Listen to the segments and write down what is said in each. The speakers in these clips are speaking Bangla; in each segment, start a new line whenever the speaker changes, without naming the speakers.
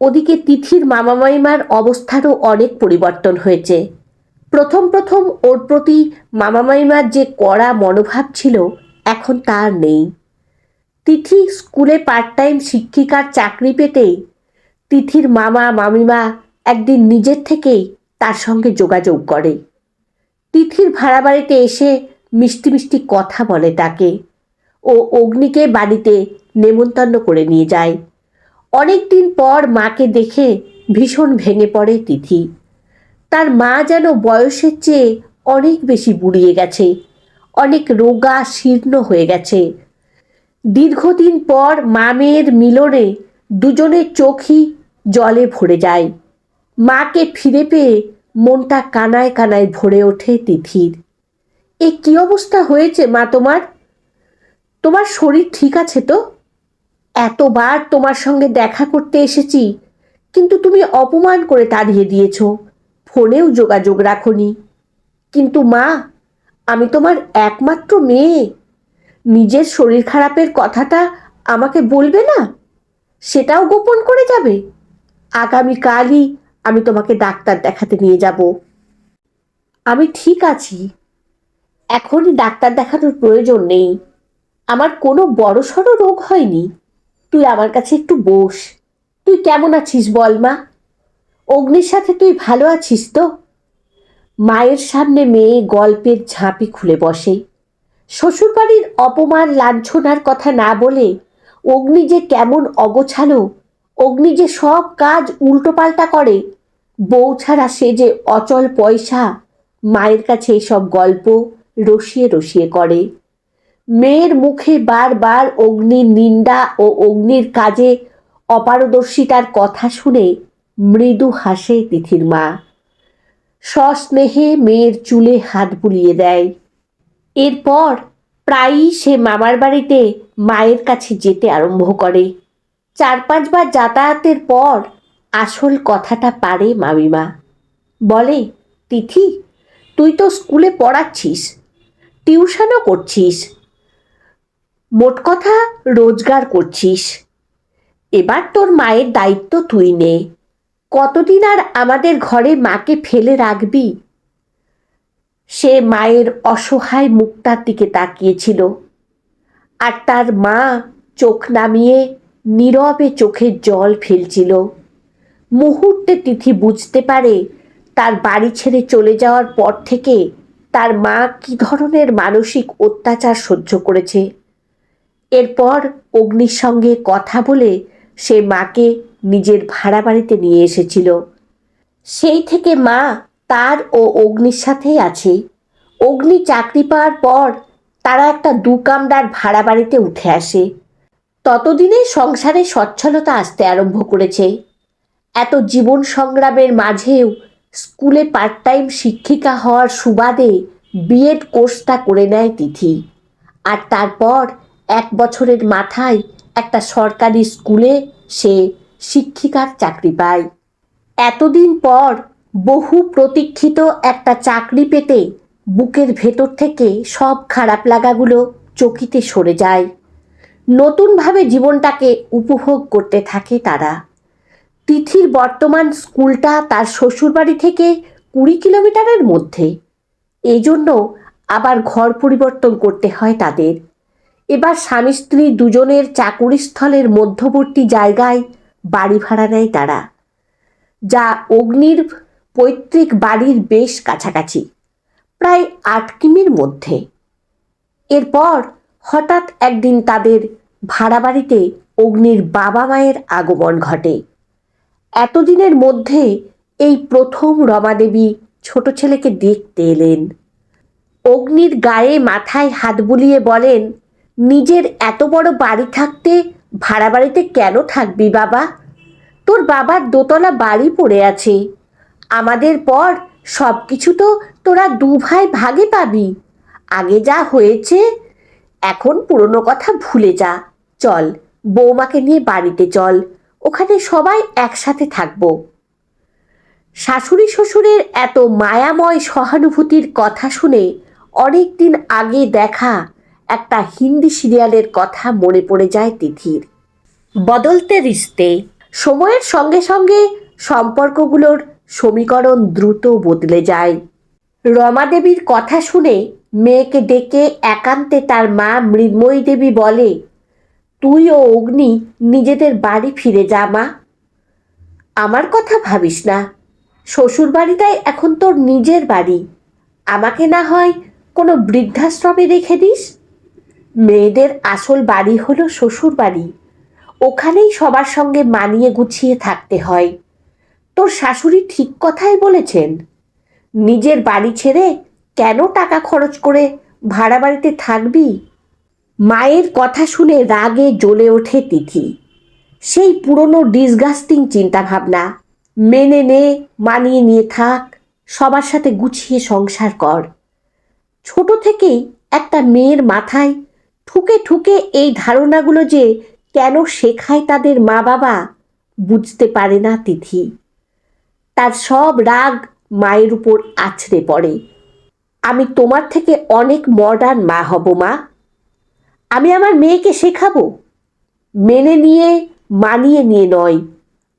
ওদিকে তিথির মামা মাইমার অবস্থারও অনেক পরিবর্তন হয়েছে। প্রথম প্রথম ওর প্রতি মামা মাইমার যে কড়া মনোভাব ছিল, এখন তার নেই। তিথি স্কুলে পার্ট টাইম শিক্ষিকার চাকরি পেতেই তিথির মামা, মামিমা একদিন নিজের থেকেই তার সঙ্গে যোগাযোগ করে। তিথির ভাড়া বাড়িতে এসে মিষ্টি মিষ্টি কথা বলে তাকে ও অগ্নিকে বাড়িতে নেমন্তন্ন করে নিয়ে যায়। অনেক দিন পর মাকে দেখে ভীষণ ভেঙে পড়ে তিথি। তার মা যেন বয়সের চেয়ে অনেক বেশি বুড়িয়ে গেছে, অনেক রোগা শীর্ণ হয়ে গেছে। দীর্ঘদিন পর মা মেয়ের মিলনে দুজনের চোখই জলে ভরে যায়। মাকে ফিরে পেয়ে মনটা কানায় কানায় ভরে ওঠে তিথির। এ কি অবস্থা হয়েছে মা তোমার? তোমার শরীর ঠিক আছে তো? এতবার তোমার সঙ্গে দেখা করতে এসেছি, কিন্তু তুমি অপমান করে তাড়িয়ে দিয়েছ। ফোনেও যোগাযোগ রাখনি। কিন্তু মা, আমি তোমার একমাত্র মেয়ে। নিজের শরীর খারাপের কথাটা আমাকে বলবে না? সেটাও গোপন করে যাবে? আগামীকালই আমি তোমাকে ডাক্তার দেখাতে নিয়ে যাব। আমি ঠিক আছি। এখনই ডাক্তার দেখানোর প্রয়োজন নেই। আমার কোনো বড়সড় রোগ হয়নি। তুই আমার কাছে একটু বস। তুই কেমন আছিস বল মা? অগ্নির সাথে তুই ভালো আছিস তো? মায়ের সামনে মেয়ে গল্পের ঝাঁপি খুলে বসে। শ্বশুরবাড়ির অপমান লাঞ্ছনার কথা না বলে অগ্নি যে কেমন অগোছালো, অগ্নি যে সব কাজ উল্টোপাল্টা করে, বউ ছাড়া সে যে অচল পয়সা, মায়ের কাছে এসব গল্প রসিয়ে রসিয়ে করে। মেয়ের মুখে বারবার অগ্নির নিন্দা ও অগ্নির কাজে অপারদর্শিতার কথা শুনে মৃদু হাসে তিথির মা। সস্নেহে মেয়ের চুলে হাত বুলিয়ে দেয়। এরপর প্রায়ই সে মামার বাড়িতে মায়ের কাছে যেতে আরম্ভ করে। চার পাঁচবার যাতায়াতের পর আসল কথাটা পারে মামিমা। বলে, তিথি, তুই তো স্কুলে পড়াচ্ছিস। টিউশনও করছিস। মোট কথা রোজগার করছিস। এবার তোর মায়ের দায়িত্ব তুই নে। কতদিন আর আমাদের ঘরে মাকে ফেলে রাখবি? সে মায়ের অসহায় মুক্তার দিকে তাকিয়েছিল। আর তার মা চোখ নামিয়ে নীরবে চোখের জল ফেলছিল। মুহূর্তে তিথি বুঝতে পারে তার বাড়ি ছেড়ে চলে যাওয়ার পর থেকে তার মা কী ধরনের মানসিক অত্যাচার সহ্য করেছে। এরপর অগ্নির সঙ্গে কথা বলে সে মাকে নিজের ভাড়া বাড়িতে নিয়ে এসেছিল। সেই থেকে মা তার ও অগ্নির সাথেই আছে। অগ্নি চাকরি পাওয়ার পর তারা একটা দু কামরার ভাড়া বাড়িতে উঠে আসে। ততদিনে সংসারে সচ্ছলতা আসতে আরম্ভ করেছে। এত জীবন সংগ্রামের মাঝেও স্কুলে পার্ট টাইম শিক্ষিকা হওয়ার সুবাদে বিএড কোর্সটা করে নেয় তিথি। আর তারপর এক বছরের মাথায় একটা সরকারি স্কুলে সে শিক্ষিকার চাকরি পায়। এতদিন পর বহু প্রতীক্ষিত একটা চাকরি পেতে বুকের ভেতর থেকে সব খারাপ লাগাগুলো চকিতে সরে যায়। নতুনভাবে জীবনটাকে উপভোগ করতে থাকে তারা। তিথির বর্তমান স্কুলটা তার শ্বশুরবাড়ি থেকে কুড়ি কিলোমিটারের মধ্যে। এই জন্য আবার ঘর পরিবর্তন করতে হয় তাদের। এবার স্বামী স্ত্রী দুজনের চাকুরিস্থলের মধ্যবর্তী জায়গায় বাড়ি ভাড়া নেয় তারা, যা অগ্নির পৈতৃক বাড়ির বেশ কাছাকাছি, প্রায় আট কিমির মধ্যে। এরপর হঠাৎ একদিন তাদের ভাড়া বাড়িতে অগ্নির বাবা মায়ের আগমন ঘটে। এতদিনের মধ্যে এই প্রথম রমাদেবী ছোট ছেলেকে দেখতে এলেন। অগ্নির গায়ে মাথায় হাত বুলিয়ে বলেন নিজের এত বড় বাড়ি থাকতে ভাড়া বাড়িতে কেন থাকবি বাবা? তোর বাবার দোতলা বাড়ি পড়ে আছে। আমাদের পর সব কিছু তো তোরা দু ভাই ভাগে পাবি। আগে যা হয়েছে, এখন পুরনো কথা ভুলে যা। চল, বৌমাকে নিয়ে বাড়িতে চল, ওখানে সবাই একসাথে থাকব। শাশুড়ি শ্বশুরের এত মায়াময় সহানুভূতির কথা শুনে অনেক দিন আগে দেখা একটা হিন্দি সিরিয়ালের কথা মনে পড়ে যায় তিথির। বদলতে রিস্তে, সময়ের সঙ্গে সঙ্গে সম্পর্কগুলোর সমীকরণ দ্রুত বদলে যায়। রমা দেবীর কথা শুনে মেয়েকে ডেকে একান্তে তার মা মৃন্ময়ী দেবী বলে, তুই ও অগ্নি নিজেদের বাড়ি ফিরে যা মা। আমার কথা ভাবিস না। শ্বশুর বাড়িটাই এখন তোর নিজের বাড়ি। আমাকে না হয় কোনো বৃদ্ধাশ্রমে রেখে দিস? মেয়েদের আসল বাড়ি হলো শ্বশুর বাড়ি। ওখানেই সবার সঙ্গে মানিয়ে গুছিয়ে থাকতে হয়। তোর শাশুড়ি ঠিক কথাই বলেছেন, নিজের বাড়ি ছেড়ে কেন টাকা খরচ করে ভাড়া বাড়িতে থাকবি? মায়ের কথা শুনে রাগে জ্বলে ওঠে তিথি। সেই পুরনো ডিসগাস্টিং চিন্তাভাবনা মেনে নে, মানিয়ে নিয়ে থাক, সবার সাথে গুছিয়ে সংসার কর। ছোট থেকেই একটা মেয়ের মাথায় ঠুকে ঠুকে এই ধারণাগুলো যে কেন শেখায় তাদের মা বাবা, বুঝতে পারে না তিথি। তার সব রাগ মায়ের উপর আছড়ে পড়ে। আমি তোমার থেকে অনেক মডার্ন মা হব, মা। আমি আমার মেয়েকে শেখাবো? মেনে নিয়ে, মানিয়ে নিয়ে নয়।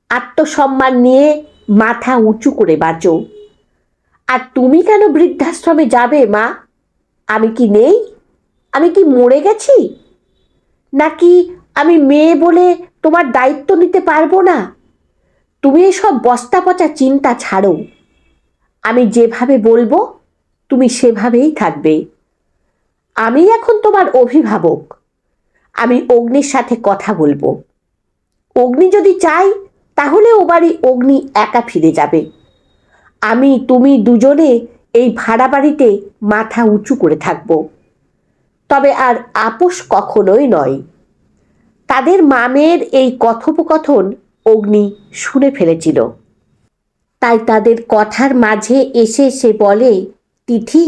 আত্মসম্মান নিয়ে মাথা উঁচু করে বাঁচো। আর তুমি কেন বৃদ্ধাশ্রমে যাবে, মা? আমি কি নেই? আমি কি মরে গেছি? নাকি আমি মেয়ে বলে তোমার দায়িত্ব নিতে পারব না? তুমি এসব বস্তা পচা চিন্তা ছাড়ো। আমি যেভাবে বলব, তুমি সেভাবেই থাকবে। আমি এখন তোমার অভিভাবক। আমি অগ্নির সাথে কথা বলব। অগ্নি যদি চাই তাহলে ও বাড়ি অগ্নি একা ফিরে যাবে। আমি, তুমি দুজনে এই ভাড়া বাড়িতে মাথা উঁচু করে থাকব। তবে আর আপোষ কখনোই নয়। তাদের মামের এই কথোপকথন অগ্নি শুনে ফেলেছিল। তাই তাদের কথার মাঝে এসে সে বলে, তিথি,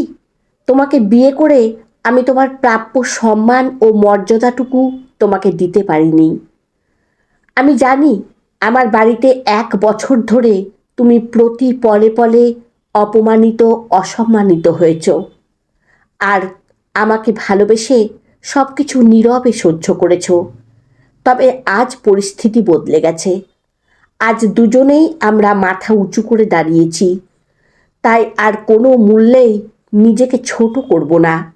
তোমাকে বিয়ে করে আমি তোমার প্রাপ্য সম্মান ও মর্যাদাটুকু তোমাকে দিতে পারিনি। আমি জানি আমার বাড়িতে এক বছর ধরে তুমি প্রতি পলে পলে অপমানিত, অসম্মানিত হয়েছ। আর আমাকে ভালোবেসে সব কিছু নীরবে সহ্য করেছ। তবে আজ পরিস্থিতি বদলে গেছে। আজ দুজনেই আমরা মাথা উঁচু করে দাঁড়িয়েছি। তাই আর কোনো মূল্যেই নিজেকে ছোট করব না।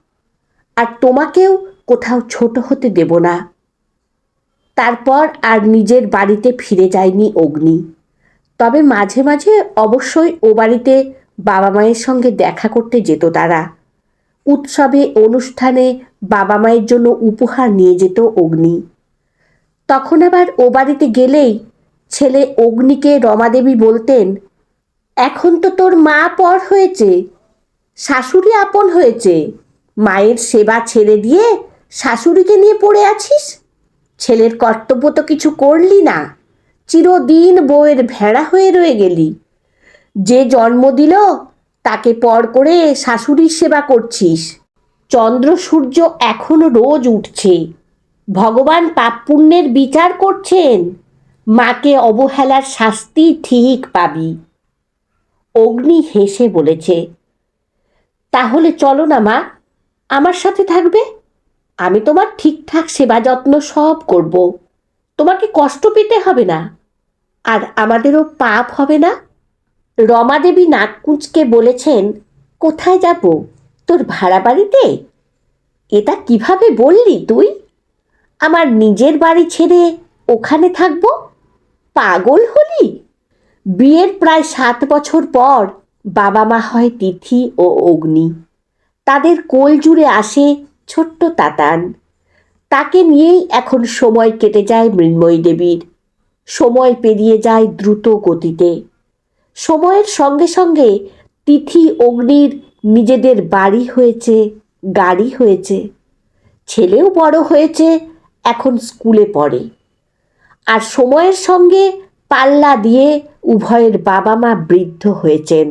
আর তোমাকেও কোথাও ছোট হতে দেব না। তারপর আর নিজের বাড়িতে ফিরে যায়নি অগ্নি। তবে মাঝে মাঝে অবশ্যই ও বাড়িতে বাবা মায়ের সঙ্গে দেখা করতে যেত তারা। উৎসবে, অনুষ্ঠানে বাবা মায়ের জন্য উপহার নিয়ে যেত অগ্নি। তখন আবার ও বাড়িতে গেলেই ছেলে অগ্নিকে রমাদেবী বলতেন, এখন তো তোর মা পর হয়েছে, শাশুড়ি আপন হয়েছে, মায়ের সেবা ছেড়ে দিয়ে শাশুড়িকে নিয়ে পড়ে আছিস? ছেলের কর্তব্য তো কিছু করলি না, চিরদিন বউয়ের ভেড়া হয়ে রয়ে গেলি। যে জন্ম দিল তাকে পর করে শাশুড়ির সেবা করছিস। চন্দ্র সূর্য এখনও রোজ উঠছে। ভগবান পাপ পুণ্যের বিচার করছেন। মাকে অবহেলার শাস্তি ঠিক পাবি। অগ্নি হেসে বলেছে, তাহলে চলো না মা, আমার সাথে থাকবে? আমি তোমার ঠিকঠাক সেবা যত্ন সব করব। তোমাকে কষ্ট পেতে হবে না। আর আমাদেরও পাপ হবে না? রমাদেবী নাককুঁচকে বলেছেন, কোথায় যাব? তোর ভাড়া বাড়িতে? এটা কীভাবে বললি তুই? আমার নিজের বাড়ি ছেড়ে ওখানে থাকব? পাগল হলি? বিয়ের প্রায় সাত বছর পর বাবা মা হয় তিথি ও অগ্নি। তাদের কোল জুড়ে আসে ছোট্ট তাতান। তাকে নিয়েই এখন সময় কেটে যায় মৃন্ময়ী দেবীর। সময় পেরিয়ে যায় দ্রুত গতিতে। সময়ের সঙ্গে সঙ্গে তিথি অগ্নির নিজেদের বাড়ি হয়েছে, গাড়ি হয়েছে। ছেলেও বড় হয়েছে, এখন স্কুলে পড়ে। আর সময়ের সঙ্গে পাল্লা দিয়ে উভয়ের বাবা মা বৃদ্ধ হয়েছেন।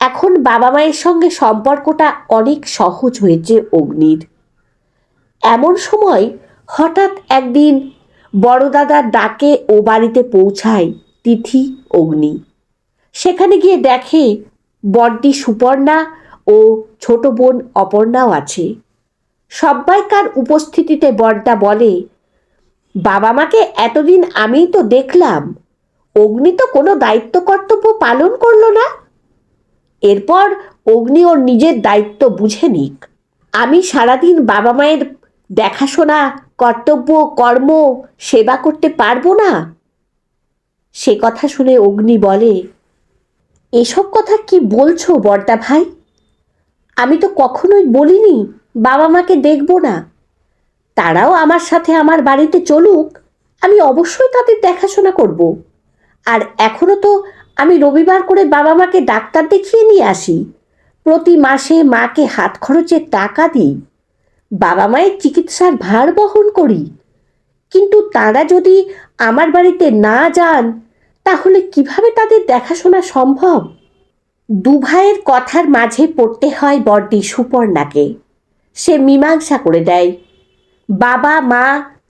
এখন বাবা মায়ের সঙ্গে সম্পর্কটা অনেক সহজ হয়েছে অগ্নির। এমন সময় হঠাৎ একদিন বড়দাদার ডাকে ও বাড়িতে পৌঁছায় তিথি অগ্নি। সেখানে গিয়ে দেখে বড্ডি সুপর্ণা ও ছোট বোন অপর্ণাও আছে। সব্বাইকার উপস্থিতিতে বড়দা বলে, বাবা মাকে এতদিন আমিই তো দেখলাম। অগ্নি তো কোনো দায়িত্ব কর্তব্য পালন করল না। এরপর অগ্নি ওর নিজের দায়িত্ব বুঝে নিক। আমি সারাদিন বাবা মায়ের দেখাশোনা, কর্তব্য, কর্ম, সেবা করতে পারব না? সে কথা শুনে অগ্নি বলে এসব কথা কি বলছো বর্দা ভাই? আমি তো কখনোই বলিনি বাবা মাকে দেখব না। তারাও আমার সাথে আমার বাড়িতে চলুক, আমি অবশ্যই তাদের দেখাশোনা করব। আর এখনও তো আমি রবিবার করে বাবা মাকে ডাক্তার দেখিয়ে নিয়ে আসি। প্রতি মাসে মাকে হাত খরচের টাকা দিই। বাবা মায়ের চিকিৎসার ভার বহন করি। কিন্তু তারা যদি আমার বাড়িতে না যান তাহলে কীভাবে তাদের দেখাশোনা সম্ভব? দু ভাইয়ের কথার মাঝে পড়তে হয় বড়দি সুপর্ণাকে। সে মীমাংসা করে দেয়। বাবা, মা,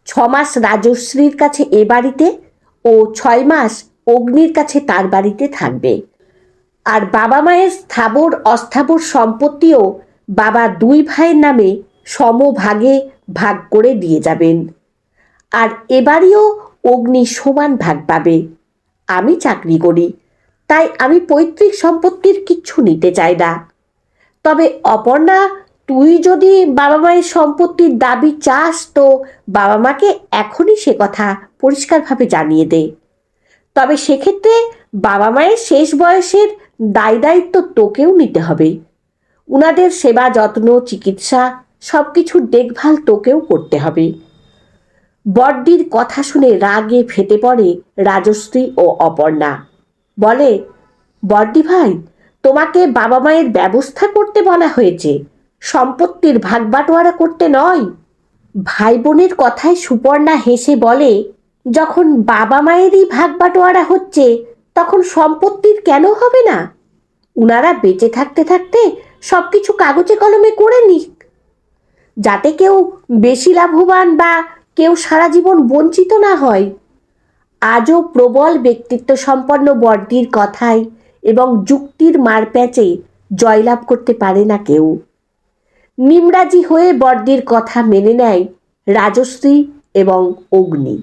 ছমাস রাজশ্রীর কাছে এ বাড়িতে ও ছয় মাস অগ্নির কাছে তার বাড়িতে থাকবে। আর বাবা মায়ের স্থাবর, অস্থাবর সম্পত্তিও বাবা দুই ভাইয়ের নামে সমভাগে ভাগ করে দিয়ে যাবেন। আর এবারেও অগ্নি সমান ভাগ পাবে। আমি চাকরি করি, তাই আমি পৈতৃক সম্পত্তির কিচ্ছু নিতে চাই না। তবে অপর্ণা, তুই যদি বাবা মায়ের সম্পত্তির দাবি চাস তো বাবা মাকে এখনই সে কথা পরিষ্কারভাবে জানিয়ে দে। তবে সেক্ষেত্রে বাবা মায়ের শেষ বয়সের দায় দায়িত্ব তোকেও নিতে হবে। উনাদের সেবা, যত্ন, চিকিৎসা সব কিছুর দেখভাল তোকেও করতে হবে। বড়দির কথা শুনে রাগে ফেটে পড়ে রাজশ্রী ও অপর্ণা। বলে বড্ডি ভাই, তোমাকে বাবা মায়ের ব্যবস্থা করতে বলা হয়েছে। সম্পত্তির ভাগ বাটোয়ারা করতে নয়। ভাই বোনের কথায় সুপর্ণা হেসে বলে, যখন বাবা মায়েরই ভাগ বাটোয়ারা হচ্ছে, তখন সম্পত্তির কেন হবে না? উনারা বেঁচে থাকতে থাকতে সব কিছু কাগজে কলমে করে নিক। যাতে কেউ বেশি লাভবান বা কেউ সারা জীবন বঞ্চিত না হয়। আজও প্রবল ব্যক্তিত্ব সম্পন্ন বর্দির কথায় এবং যুক্তির মারপ্যাচে জয়লাভ করতে পারে না কেউ। নিমরাজি হয়ে বর্দির কথা মেনে নেয় রাজশ্রী এবং অগ্নি।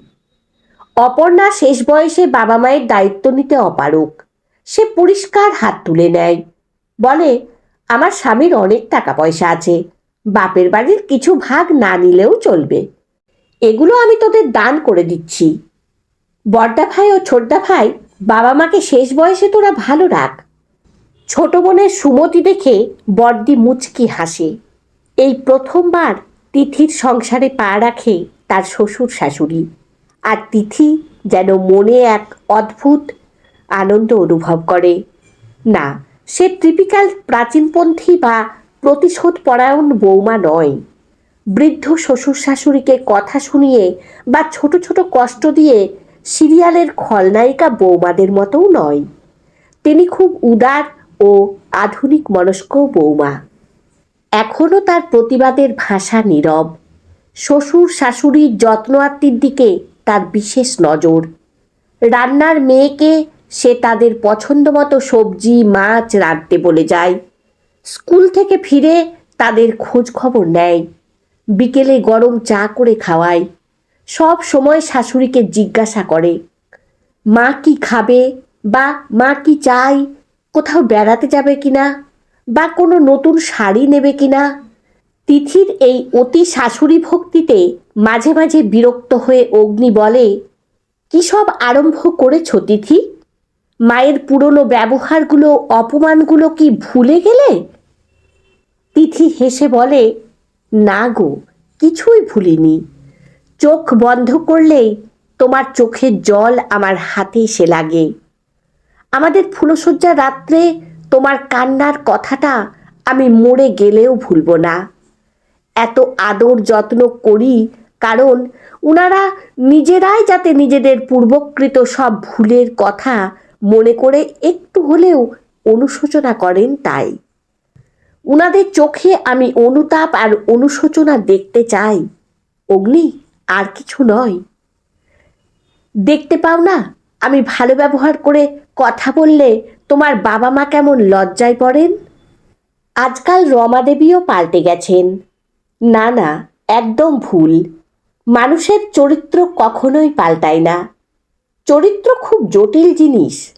অপর্ণা শেষ বয়সে বাবা মায়ের দায়িত্ব নিতে অপারক সে পরিষ্কার হাত তুলে নেয়। বলে, আমার স্বামীর অনেক টাকা পয়সা আছে। বাপের বাড়ির কিছু ভাগ না নিলেও চলবে। এগুলো আমি তোদের দান করে দিচ্ছি। বড়দা ভাই ও ছোটদা ভাই, বাবা মাকে শেষ বয়সে তোরা ভালো রাখ। ছোট বোনের সুমতি দেখে বড়দি মুচকি হাসে। এই প্রথমবার তিথির সংসারে পা রাখে তার শ্বশুর শাশুড়ি। আর তিথি যেন মনে এক অদ্ভুত আনন্দ অনুভব করে। না, সে ট্রিপিক্যাল প্রাচীনপন্থী বা প্রতিশোধ পরায়ণ বৌমা নয়। বৃদ্ধ শ্বশুর শাশুড়িকে কথা শুনিয়ে বা ছোট ছোট কষ্ট দিয়ে সিরিয়ালের খলনায়িকা বৌমাদের মতোও নয়। তিনি খুব উদার ও আধুনিক মনস্ক বৌমা। এখনও তার প্রতিবাদের ভাষা নীরব। শ্বশুর শাশুড়ির যত্ন আত্মীর দিকে তার বিশেষ নজর। রান্নার মেয়েকে সে তাদের পছন্দ মতো সবজি, মাছ রাঁধতে বলে যায়। স্কুল থেকে ফিরে তাদের খোঁজ খবর নেয়। বিকেলে গরম চা করে খাওয়ায়। সব সময় শাশুড়িকে জিজ্ঞাসা করে, মা কি খাবে বা মা কি চাই? কোথাও বেড়াতে যাবে কিনা বা কোনো নতুন শাড়ি নেবে কিনা তিথির এই অতি শাশুড়ি ভক্তিতে মাঝে মাঝে বিরক্ত হয়ে অগ্নি বলে, কি সব আরম্ভ করেছ তিথি? মায়ের পুরনো ব্যবহারগুলো, অপমানগুলো কি ভুলে গেলে? তিথি হেসে বলে না গো, কিছুই ভুলিনি। চোখ বন্ধ করলেই তোমার চোখের জল আমার হাতে এসে লাগে। আমাদের ফুলশয্যা রাত্রে তোমার কান্নার কথাটা আমি মরে গেলেও ভুলব না। এত আদর যত্ন করি, কারণ ওনারা নিজেরাই যাতে নিজেদের পূর্বকৃত সব ভুলের কথা মনে করে একটু হলেও অনুশোচনা করেন তাই। উনাদের চোখে আমি অনুতাপ আর অনুশোচনা দেখতে চাই। অগ্নি, আর কিছু নয়। দেখতে পাও না, আমি ভালো ব্যবহার করে কথা বললে তোমার বাবা মা কেমন লজ্জায় পড়েন? আজকাল রমা দেবীও পাল্টে গেছেন। না না, একদম ভুল। মানুষের চরিত্র কখনোই পাল্টায় না। চরিত্র খুব জটিল জিনিস।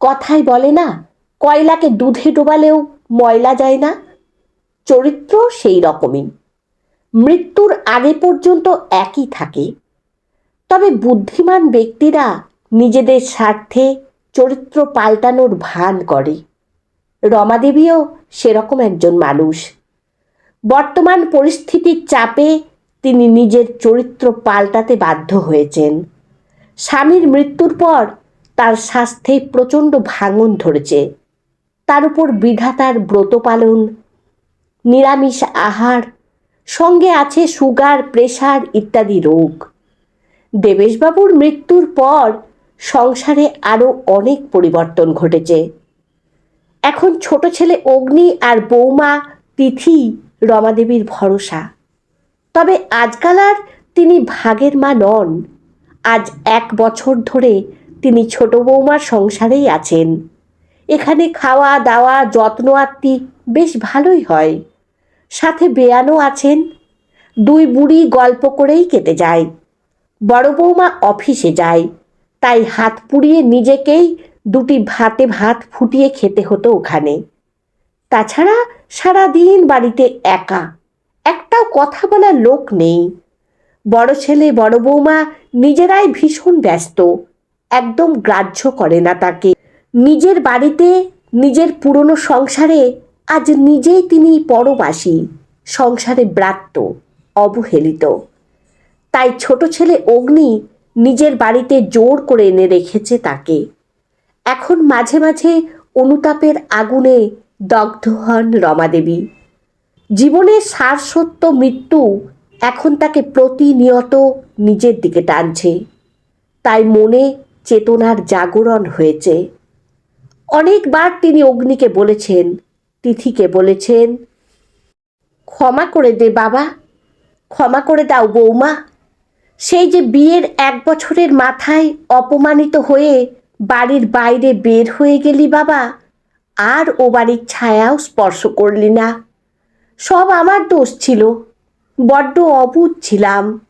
কথায় বলে না, কয়লাকে দুধে ডোবালেও ময়লা যায় না, চরিত্র সেই রকমই। মৃত্যুর আগে পর্যন্ত একই থাকে। তবে বুদ্ধিমান ব্যক্তিরা নিজেদের স্বার্থে চরিত্র পাল্টানোর ভান করে। রমাদেবীও সেরকম একজন মানুষ। বর্তমান পরিস্থিতির চাপে তিনি নিজের চরিত্র পাল্টাতে বাধ্য হয়েছেন। স্বামীর মৃত্যুর পর তার স্বাস্থ্যে প্রচণ্ড ভাঙন ধরেছে। তার উপর বিধাতার ব্রত পালন, নিরামিষ আহার, সঙ্গে আছে সুগার, প্রেশার ইত্যাদি রোগ। দেবেশবাবুর মৃত্যুর পর সংসারে আরও অনেক পরিবর্তন ঘটেছে। এখন ছোট ছেলে অগ্নি আর বৌমা, তিথি, রমাদেবীর ভরসা। তবে আজকাল আর তিনি ভাগের মা নন। আজ এক বছর ধরে তিনি ছোট বৌমার সংসারেই আছেন। এখানে খাওয়া দাওয়া, যত্ন আত্মি বেশ ভালোই হয়। সাথে বেয়ানও আছেন। দুই বুড়ি গল্প করেই কেটে যায়। বড় বৌমা অফিসে যায়। তাই হাত পুড়িয়ে নিজেকেই দুটি ভাতে ভাত ফুটিয়ে খেতে হতো ওখানে। তাছাড়া সারাদিন বাড়িতে একা। একটাও কথা বলার লোক নেই। বড় ছেলে, বড় বৌমা নিজেরাই ভীষণ ব্যস্ত। একদম গ্রাহ্য করে না তাকে। নিজের বাড়িতে, নিজের পুরনো সংসারে, আজ নিজেই তিনি পরবাসী, সংসারে ব্রাত্য, অবহেলিত। তাই ছোট ছেলে অগ্নি নিজের বাড়িতে জোর করে এনে রেখেছে তাকে। এখন মাঝে মাঝে অনুতাপের আগুনে দগ্ধ হন রমাদেবী। জীবনের সারসত্য মৃত্যু এখন তাকে প্রতিনিয়ত নিজের দিকে টানছে। তাই মনে চেতনার জাগরণ হয়েছে। অনেকবার তিনি অগ্নিকে বলেছেন, তিথিকে বলেছেন, ক্ষমা করে দে বাবা, ক্ষমা করে দাও বৌমা। সেই যে বিয়ের এক বছরের মাথায় অপমানিত হয়ে বাড়ির বাইরে বের হয়ে গেলি বাবা, আর ও বাড়ির ছায়াও স্পর্শ করলি না। সব আমার দোষ ছিল, বড্ড অবুধ ছিলাম।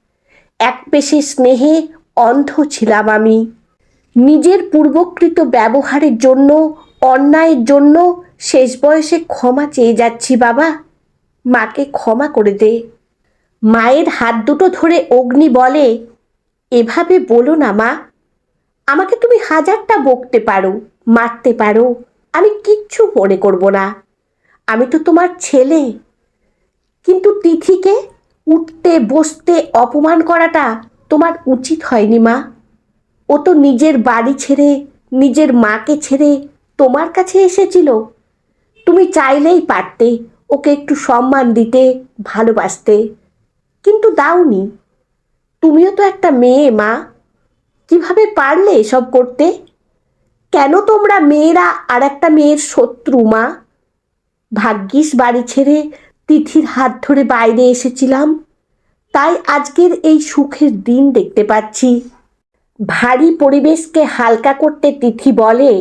এক পেশে স্নেহে অন্ধ ছিলাম আমি। নিজের পূর্বকৃত ব্যবহারের জন্য, অন্যায়ের জন্য শেষ বয়সে ক্ষমা চেয়ে যাচ্ছি বাবা। মাকে ক্ষমা করে দে। মায়ের হাত দুটো ধরে অগ্নি বলে, এভাবে বলো না মা। আমাকে তুমি হাজারটা বকতে পারো, মারতে পারো। আমি কিচ্ছু মনে করব না। আমি তো তোমার ছেলে। কিন্তু তিথিকে উঠতে, বসতে অপমান করাটা তোমার উচিত হয়নি মা। ও তো নিজের বাড়ি ছেড়ে, নিজের মাকে ছেড়ে তোমার কাছে এসেছিল। তুমি চাইলেই পারতে, ওকে একটু সম্মান দিতে, ভালোবাসতে। কিন্তু দাওনি, তুমিও তো একটা মেয়ে মা, কীভাবে পারলে এসব করতে? কেন তোমরা মেয়েরা আর একটা মেয়ের শত্রু মা? ভাগ্যিস বাড়ি ছেড়ে তিথির হাত ধরে বাইরে এসেছিলাম, তাই আজকের এই সুখের দিন দেখতে পাচ্ছি। ভারী পরিবেশকে হালকা করতে তিথি বলে,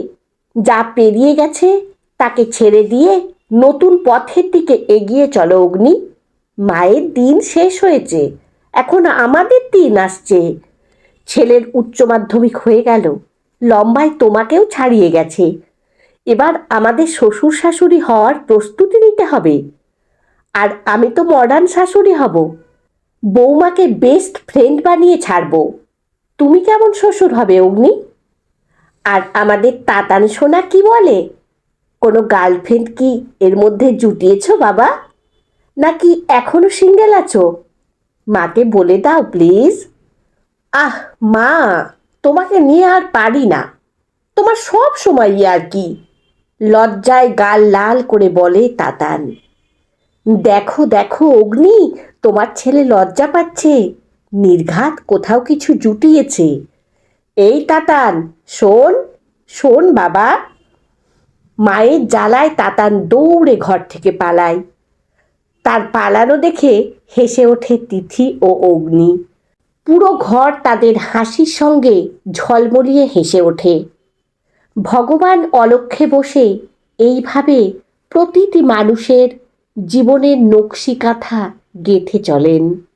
যা পেরিয়ে গেছে তাকে ছেড়ে দিয়ে নতুন পথের দিকে এগিয়ে চলো অগ্নি। মায়ের দিন শেষ হয়েছে, এখন আমাদের দিন আসছে। ছেলের উচ্চ মাধ্যমিক হয়ে গেল, লম্বায় তোমাকেও ছাড়িয়ে গেছে। এবার আমাদের শ্বশুর শাশুড়ি হওয়ার প্রস্তুতি নিতে হবে। আর আমি তো মডার্ন শাশুড়ি হব। বৌমাকে বেস্ট ফ্রেন্ড বানিয়ে ছাড়বো। তুমি কেমন শ্বশুর হবে, অগ্নি? আর আমাদের তাতান সোনা কি বলে? কোনো গার্লফ্রেন্ড কি এর মধ্যে জুটিয়েছ, বাবা? নাকি এখনও সিঙ্গেল আছো? মাকে বলে দাও, প্লিজ। আহ, মা, তোমাকে নিয়ে আর পারি না। তোমার সব সময় আর কি। লজ্জায় গাল লাল করে বলে তাতান। দেখো দেখো, অগ্নি, তোমার ছেলে লজ্জা পাচ্ছে। নির্ঘাত কোথাও কিছু জুটিয়েছে। এই তাতান, শোন শোন বাবা। মায়ের জ্বালায় তাতান দৌড়ে ঘর থেকে পালায়। তার পালানো দেখে হেসে ওঠে তিথি ও অগ্নি। পুরো ঘর তাদের হাসির সঙ্গে ঝলমলিয়ে হেসে ওঠে। ভগবান অলক্ষে বসে এইভাবে প্রতিটি মানুষের জীবনের নকশি কাঁথা গেঁথে চলেন।